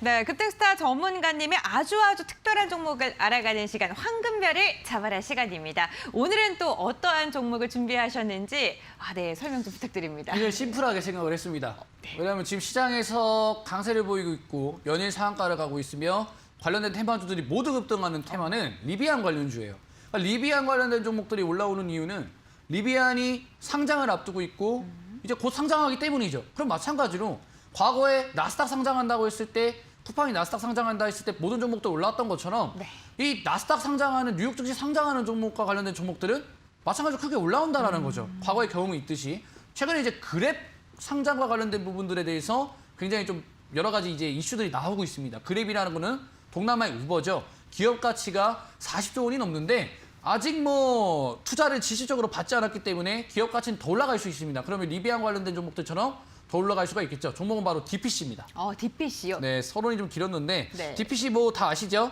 네, 급등스타 전문가님의 아주 아주 특별한 종목을 알아가는 시간 황금별을 잡아라 시간입니다. 오늘은 또 어떠한 종목을 준비하셨는지 아, 네, 설명 좀 부탁드립니다. 굉장히 심플하게 생각을 했습니다. 왜냐하면 지금 시장에서 강세를 보이고 있고 연일 상한가를 가고 있으며 관련된 테마주들이 모두 급등하는 테마는 리비안 관련주예요. 그러니까 리비안 관련된 종목들이 올라오는 이유는 리비안이 상장을 앞두고 있고 이제 곧 상장하기 때문이죠. 그럼 마찬가지로 과거에 나스닥 상장한다고 했을 때 쿠팡이 나스닥 상장한다 했을 때 모든 종목들 올랐던 것처럼 네. 이 나스닥 상장하는 뉴욕 증시 상장하는 종목과 관련된 종목들은 마찬가지로 크게 올라온다라는 거죠. 과거의 경험이 있듯이 최근에 이제 그랩 상장과 관련된 부분들에 대해서 굉장히 좀 여러 가지 이제 이슈들이 나오고 있습니다. 그랩이라는 거는 동남아의 우버죠. 기업 가치가 40조 원이 넘는데 아직 뭐 투자를 지시적으로 받지 않았기 때문에 기업 가치는 더 올라갈 수 있습니다. 그러면 리비안 관련된 종목들처럼 더 올라갈 수가 있겠죠. 종목은 바로 DPC입니다. 어, DPC요. 네, 서론이 좀 길었는데 네. DPC 뭐 다 아시죠?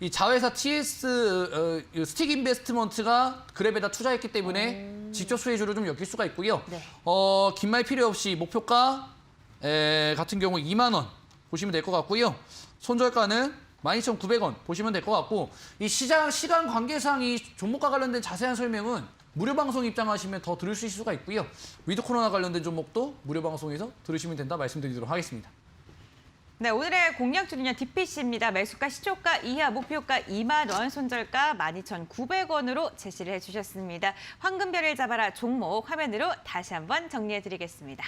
이 자회사 TS 어, 이 스틱 인베스트먼트가 그랩에다 투자했기 때문에 직접 수혜주를 좀 엮일 수가 있고요. 네. 어, 긴 말 필요 없이 목표가 에, 같은 경우 2만 원 보시면 될 것 같고요. 손절가는 12,900원 보시면 될 것 같고 이 시장 시간 관계상 이 종목과 관련된 자세한 설명은 무료 방송 입장하시면 더 들을 수 있을 수가 있고요. 위드 코로나 관련된 종목도 무료 방송에서 들으시면 된다 말씀드리도록 하겠습니다. 네, 오늘의 공략주는요, DPC입니다. 매수가 시초가 이하, 목표가 2만 원, 손절가 12,900원으로 제시를 해주셨습니다. 황금별을 잡아라 종목 화면으로 다시 한번 정리해드리겠습니다.